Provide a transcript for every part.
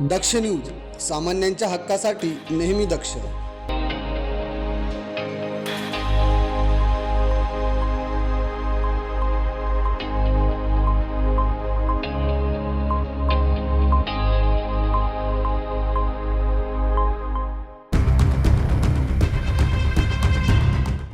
दक्ष news सामान्यांच्या हक्कासाठी नेहमी दक्ष.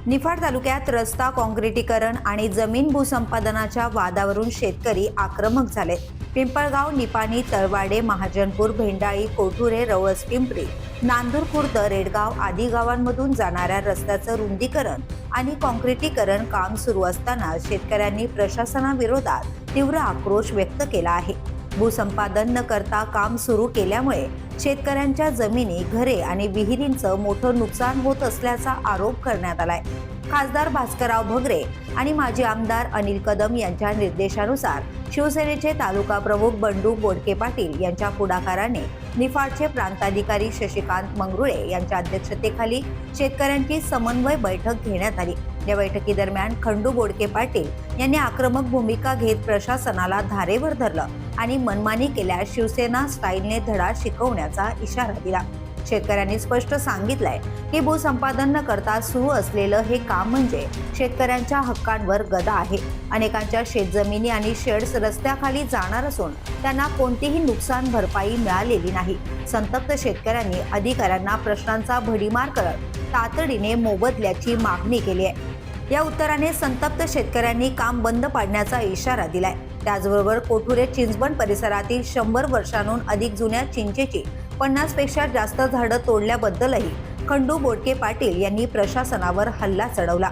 निफाड तालुक्यात रस्ता काँक्रिटीकरण आणि जमीन भूसंपादनाच्या वादावरून शेतकरी आक्रमक झाले. पिंपळगाव निपाणी तळवाडे महाजनपूर भेंडाळी कोठुरे रवस पिंपरी नांदूर खुर्द रेडगाव आदी गावांमधून जाणाऱ्या रस्त्याचं रुंदीकरण आणि काँक्रिटीकरण काम सुरू असताना शेतकऱ्यांनी प्रशासनाविरोधात तीव्र आक्रोश व्यक्त केला आहे. भूसंपादन न करता काम सुरू केल्यामुळे शेतकऱ्यांच्या जमिनी घरे आणि विहिरींचं मोठं नुकसान होत असल्याचा आरोप करण्यात आलाय. खासदार भास्करराव भगरे आणि माजी आमदार अनिल कदम यांच्या निर्देशानुसार शिवसेनेचे तालुका प्रमुख बंडू बोडके पाटील यांच्या पुढाकाराने निफाडचे प्रांताधिकारी शशिकांत मंगरुळे यांच्या अध्यक्षतेखाली शेतकऱ्यांची समन्वय बैठक घेण्यात आली. या बैठकीदरम्यान खंडू बोडके पाटील यांनी आक्रमक भूमिका घेत प्रशासनाला धारेवर धरलं आणि मनमानी केल्यास शिवसेना स्टाईलने धडा शिकवण्याचा इशारा दिला. शेतकऱ्यांनी स्पष्ट सांगितलंय की भूसंपादन न करता सुरू असलेलं हे काम म्हणजे शेतकऱ्यांच्या हक्कांवर गदा आहे. अनेकांच्या शेतजमिनी आणि शेड्स रस्त्याखाली जाणार असून त्यांना कोणतीही नुकसान भरपाई मिळालेली नाही. संतप्त शेतकऱ्यांनी अधिकाऱ्यांना प्रश्नांचा भडीमार करत तातडीने मोबदल्याची मागणी केली आहे. या उत्तराने संतप्त शेतकऱ्यांनी काम बंद पाडण्याचा इशारा दिलाय. त्याचबरोबर कोठुरे चिंचबण परिसरातील शंभर वर्षांहून अधिक जुन्या चिंचेची पन्नासपेक्षा जास्त झाडं तोडल्याबद्दलही खंडू बोडके पाटील यांनी प्रशासनावर हल्ला चढवला.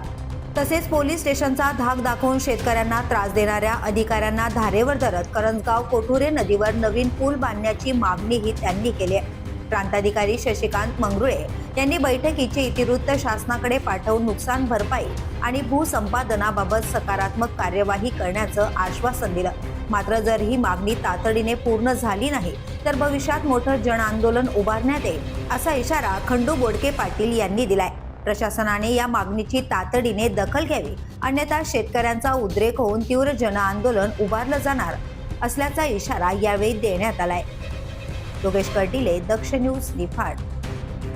तसेच पोलीस स्टेशनचा धाक दाखवून शेतकऱ्यांना त्रास देणाऱ्या अधिकाऱ्यांना धारेवर धरत करंजगाव कोठुरे नदीवर नवीन पूल बांधण्याची मागणीही त्यांनी केली आहे. प्रांताधिकारी शशिकांत मंगरुळे यांनी बैठकीचे इतिवृत्त शासनाकडे पाठवून नुकसान भरपाई आणि भूसंपादनाबाबत सकारात्मक कार्यवाही करण्याचं आश्वासन दिलं. मात्र जर ही मागणी तातडीने पूर्ण झाली नाही तर भविष्यात मोठं जन आंदोलन उभारण्यात येईल असा इशारा खंडू बोडके पाटील यांनी दिलाय. प्रशासनाने या मागणीची तातडीने दखल घ्यावी अन्यथा शेतकऱ्यांचा उद्रेक होऊन तीव्र जन आंदोलन उभारलं जाणार असल्याचा इशारा यावेळी देण्यात आलाय. योगेश कर्डिले दक्ष न्यूज निफाड.